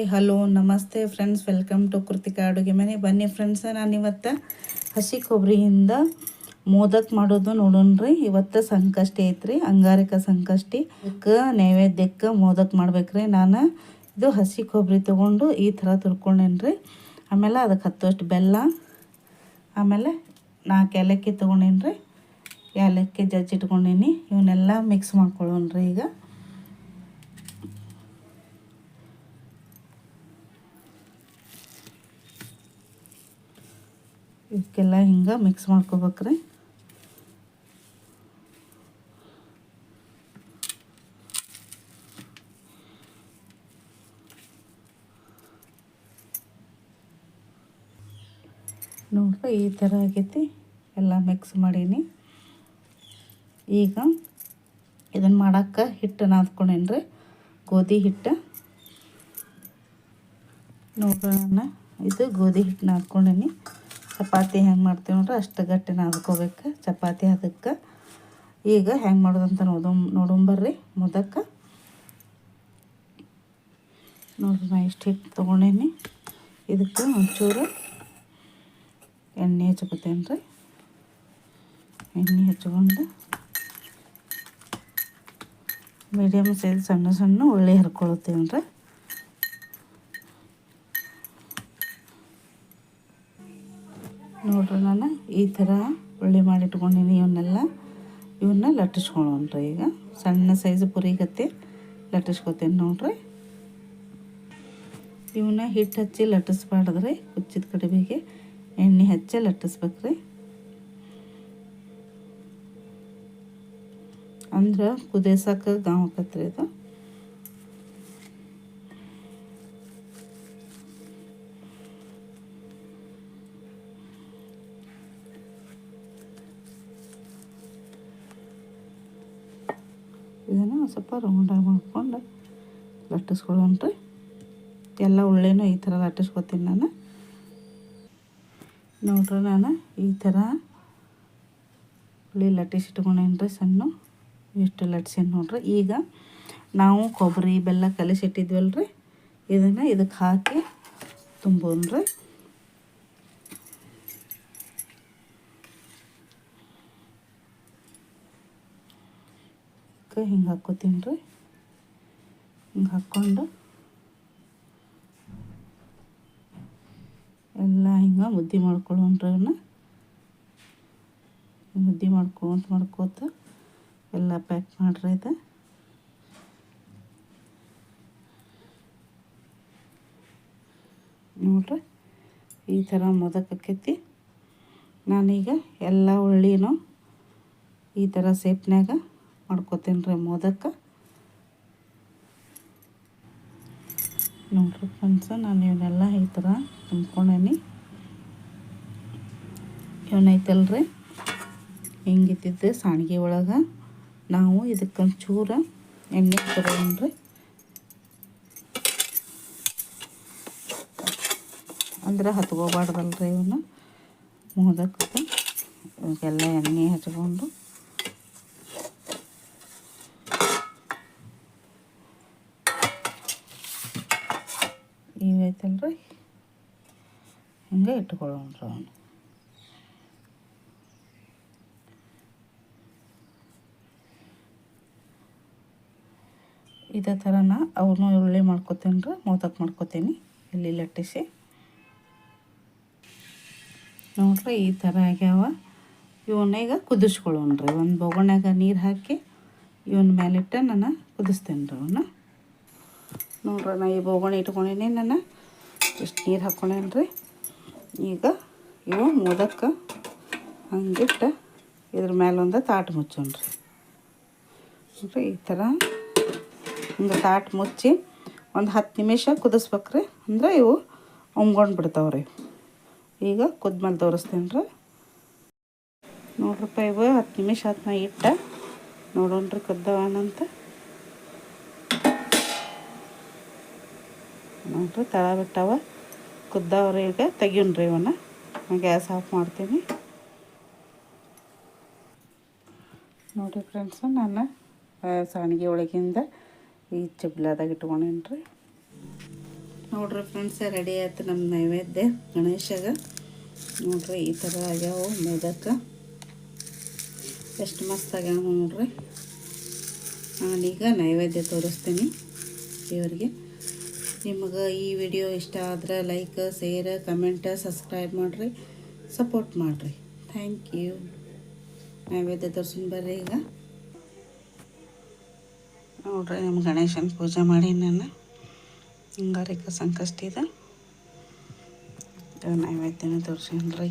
Hi, hello, ನಮಸ್ತೆ friends welcome to Krithika ಅಡುಗೆ ಮನೆ ಬನ್ನಿ ಫ್ರೆಂಡ್ಸ ನಾನು ಇವತ್ತು ಹಸಿ ಕೊಬ್ಬರಿಯಿಂದ ಮೋದಕ್ ಮಾಡೋದು ನೋಡೋಣ್ರಿ. ಇವತ್ತು ಸಂಕಷ್ಟಿ ಐತ್ರಿ, ಅಂಗಾರಿಕ ಸಂಕಷ್ಟಿ. ಅದಕ್ಕೆ ನೈವೇದ್ಯಕ್ಕೆ ಮೋದಕ್ ಮಾಡ್ಬೇಕ್ರಿ. ನಾನು ಇದು ಹಸಿ ಕೊಬ್ಬರಿ ತೊಗೊಂಡು ಈ ಥರ ತುರ್ಕೊಂಡೇನ್ರಿ. ಆಮೇಲೆ ಅದಕ್ಕೆ ಹತ್ತುವಷ್ಟು ಬೆಲ್ಲ, ಆಮೇಲೆ ನಾಲ್ಕು ಏಲಕ್ಕಿ ತೊಗೊಂಡೇನ್ರಿ. ಏಲಕ್ಕಿ ಜಜ್ಜಿ ಇಟ್ಕೊಂಡೀನಿ. ಇವನ್ನೆಲ್ಲ ಮಿಕ್ಸ್ ಮಾಡ್ಕೊಳ್ಳೋಣ್ರಿ ಈಗ. ಇವಕ್ಕೆಲ್ಲ ಹಿಂಗೆ ಮಿಕ್ಸ್ ಮಾಡ್ಕೋಬೇಕ್ರಿ. ನೋಡ್ರಿ ಈ ಥರ ಆಗೈತಿ. ಎಲ್ಲ ಮಿಕ್ಸ್ ಮಾಡೀನಿ. ಈಗ ಇದನ್ನು ಮಾಡೋಕ್ಕೆ ಹಿಟ್ಟು ನಾದ್ಕೊಂಡೇನ್ರಿ ಗೋಧಿ ಹಿಟ್ಟು. ನೋಡ್ರಿ ಇದು ಗೋಧಿ ಹಿಟ್ಟು ನಾದ್ಕೊಂಡೀನಿ ಚಪಾತಿ ಹೆಂಗೆ ಮಾಡ್ತೀವಿ ನೋಡ್ರಿ, ಅಷ್ಟು ಗಟ್ಟಿ ನಾದ್ಕೋಬೇಕು ಚಪಾತಿ ಅದಕ್ಕೆ. ಈಗ ಹೆಂಗೆ ಮಾಡೋದಂತ ನೋಡೋ ನೋಡೋಂಬರ್ರಿ ಮುದಕ್ಕೆ. ನೋಡ್ರಿ ನಾ ಇಷ್ಟು ಹಿಟ್ಟು ತೊಗೊಂಡೇನಿ. ಇದಕ್ಕೆ ಒಂಚೂರು ಎಣ್ಣೆ ಹಚ್ಕೋತೇನೆ ರೀ ಎಣ್ಣೆ ಹಚ್ಕೊಂಡು ಮೀಡಿಯಮ್ ಸೈಜ್ ಸಣ್ಣ ಸಣ್ಣ ಉಳ್ಳಿ ಹರ್ಕೊಳ್ತೇನೆ ರೀ ನೋಡ್ರಿ ನಾನು ಈ ಥರ ಉಳ್ಳಿ ಮಾಡಿಟ್ಕೊಂಡಿನಿ ಇವನ್ನೆಲ್ಲ. ಇವನ್ನ ಲಟ್ಟಿಸ್ಕೊಳ್ಳೋಣ್ರಿ ಈಗ. ಸಣ್ಣ ಸೈಜ್ ಪುರಿಗತ್ತೆ ಲಟ್ಟಿಸ್ಕೊತೀನಿ ನೋಡ್ರಿ. ಇವನ್ನ ಹಿಟ್ಟು ಹಚ್ಚಿ ಲಟ್ಟಿಸ್ಬಾರ್ದ್ರಿ ಕುಚ್ಚಿದ ಕಡಿಮೆಗೆ ಎಣ್ಣೆ ಹಚ್ಚಿ ಲಟ್ಟಿಸ್ಬೇಕ್ರಿ. ಅಂದ್ರೆ ಕುದಿಸಕ್ಕೆ ಗಾಂವ್ ಆಕತ್ರಿ ಇದು. ಸ್ವಲ್ಪ ರೌಂಡಾಗಿ ಮಾಡ್ಕೊಂಡು ಲಟ್ಟಿಸ್ಕೊಳ್ಳೋಣ್ರಿ ಎಲ್ಲ ಉಳ್ಳೆನೂ ಈ ಥರ ಲಟ್ಟಿಸ್ಕೊತೀನಿ ನಾನು. ನೋಡ್ರಿ ನಾನು ಈ ಥರ ಉಳ್ಳಿ ಲಟ್ಟಿಸಿಟ್ಕೊಂಡೇನು ರೀ ಸಣ್ಣ. ಇಷ್ಟು ಲಟ್ಸೀನಿ ನೋಡ್ರಿ. ಈಗ ನಾವು ಕೊಬ್ಬರಿ ಬೆಲ್ಲ ಕಲಿಸಿಟ್ಟಿದ್ವಲ್ಲ ರೀ ಇದನ್ನು ಇದಕ್ಕೆ ಹಾಕಿ ತುಂಬೋಣ್ರಿ ಹಿಂಗೆ ಹಾಕ್ಕೋತೀನಿ ರೀ. ಹಿಂಗೆ ಹಾಕ್ಕೊಂಡು ಎಲ್ಲ ಹಿಂಗೆ ಮುದ್ದೆ ಮಾಡ್ಕೊಳ್ಳೋಣ್ರಿ ಮುದ್ದೆ ಮಾಡ್ಕೊಂತ ಮಾಡ್ಕೋತ ಎಲ್ಲ ಪ್ಯಾಕ್ ಮಾಡ್ರಿ ಇದು ನೋಡ್ರಿ ಈ ಥರ ಮೊದಕೈತಿ ನಾನೀಗ ಎಲ್ಲ ಉಳ್ಳಿನೂ ಈ ಥರ ಸೇಪ್ನ್ಯಾಗ ಮಾಡ್ಕೋತೀನಿ ರೀ ಮೋದಕ್ಕೆ ನೋಡ್ರಿ ಫ್ರೆಂಡ್ಸ ನಾನು ಇವನ್ನೆಲ್ಲ ಈ ಥರ ತುಂಬ್ಕೊಂಡೇನಿ. ಇವನೈತಲ್ರಿ ಹೆಂಗಿದ್ದಿದ್ದೆ ಸಾಣಿಗೆ ಒಳಗೆ. ನಾವು ಇದಕ್ಕೊಂದು ಚೂರ ಎಣ್ಣೆ ತಗೊಂಡ್ರಿ ಅಂದ್ರೆ ಹತ್ಕೋಬಾರ್ದಲ್ರಿ ಇವನ್ನ ಮೋದಕ್ಕೆ ಇವಕ್ಕೆಲ್ಲ ಎಣ್ಣೆ ಹಚ್ಕೊಂಡು ಇವೈತಲ್ರಿ ಹಿಂಗೆ ಇಟ್ಕೊಳ್ಳೋಣ್ರಿ ಅವನು. ಇದೇ ಥರನ ಅವನು ಈರುಳ್ಳಿ ಮಾಡ್ಕೊತೀನಿ ರೀ ಮೋದಕ್ಕೆ ಮಾಡ್ಕೊತೀನಿ ಇಲ್ಲಿ ಲಟ್ಟಿಸಿ. ನೋಡ್ರಿ ಈ ಥರ ಆಗ್ಯಾವ. ಇವನ್ನ ಈಗ ಕುದಿಸ್ಕೊಳ್ಳೋಣ್ರಿ. ಒಂದು ಬೊಗಣ್ಯಾಗ ನೀರು ಹಾಕಿ ಇವನ ಮೇಲಿಟ್ಟು ನಾನು ಕುದಿಸ್ತೇನೆ ರೀ ಅವನ್ನ. ನೋಡ್ರಿ, ನಾ ಈ ಬೋಗಣಿ ಇಟ್ಕೊಂಡೀನಿ ನಾನು ಇಷ್ಟು ನೀರು ಹಾಕ್ಕೊಂಡೇನಿ ರೀ ಈಗ ಇವು ಮೋದಕ್ಕೆ ಹಂಗಿಟ್ಟು ಇದ್ರ ಮೇಲೆ ಒಂದು ಮುಚ್ಚೋಣ ನೋಡ್ರಿ, ಈ ಥರ ಒಂದು ತಾಟ್ ಮುಚ್ಚಿ ಒಂದು ಹತ್ತು ನಿಮಿಷ ಕುದಿಸ್ಬೇಕ್ರಿ. ಅಂದ್ರೆ ಇವು ಒಮ್ಗೊಂಡು ಬಿಡ್ತಾವ್ರಿ. ಈಗ ಕುದ್ಮೇಲೆ ತೋರಿಸ್ತೀನಿ ರೀ ನೋಡ್ರಪ್ಪ, ಇವು ಹತ್ತು ನಿಮಿಷ ಹತ್ತು ನಾ ಇಟ್ಟ. ನೋಡೋಣ್ರಿ ಕುದ್ದವನಂತ ನೋಡ್ರಿ ತಳ ಬಿಟ್ಟವ. ಕುದ್ದವ್ರಿ ಈಗ ತೆಗಿಯೋಣ್ರಿ ಇವನ್ನ. ಗ್ಯಾಸ್ ಆಫ್ ಮಾಡ್ತೀನಿ. ನೋಡಿ ಫ್ರೆಂಡ್ಸು ನಾನು ಸಾಣಿಗೆ ಒಳಗಿಂದ ಈ ಚಬ್ಲಾದಾಗ ಇಟ್ಕೊಂಡೇನ್ರಿ. ನೋಡ್ರಿ ಫ್ರೆಂಡ್ಸ್, ರೆಡಿ ಆಯ್ತು ನಮ್ಮ ನೈವೇದ್ಯ ಗಣೇಶಗ. ನೋಡ್ರಿ, ಈ ಥರ ಆಗ್ಯಾವು ಮೇದಕ್ಕೆ ಎಷ್ಟು ಮಸ್ತ್ ಆಗ್ಯಾವ ನೋಡ್ರಿ. ನಾನೀಗ ನೈವೇದ್ಯ ತೋರಿಸ್ತೀನಿ ದೇವರಿಗೆ. ನಿಮಗೆ ಈ ವಿಡಿಯೋ ಇಷ್ಟ ಆದ್ರೆ ಲೈಕ್ ಶೇರ್ ಕಮೆಂಟ್ ಸಬ್ಸ್ಕ್ರೈಬ್ ಮಾಡಿರಿ ಸಪೋರ್ಟ್ ಮಾಡಿರಿ. ಥ್ಯಾಂಕ್ ಯು ನೈವೇದ್ಯ ತೋರ್ಸಿನ ಬರ್ರಿ ಈಗ. ನೋಡ್ರಿ ನಮ್ಮ ಗಣೇಶನ ಪೂಜೆ ಮಾಡಿ ನಾನು. ಹಿಂಗಾರಿಕ ಸಂಕಷ್ಟಿದ ನೈವೇದ್ಯನ ತೋರ್ಸೀನಿ ರೀ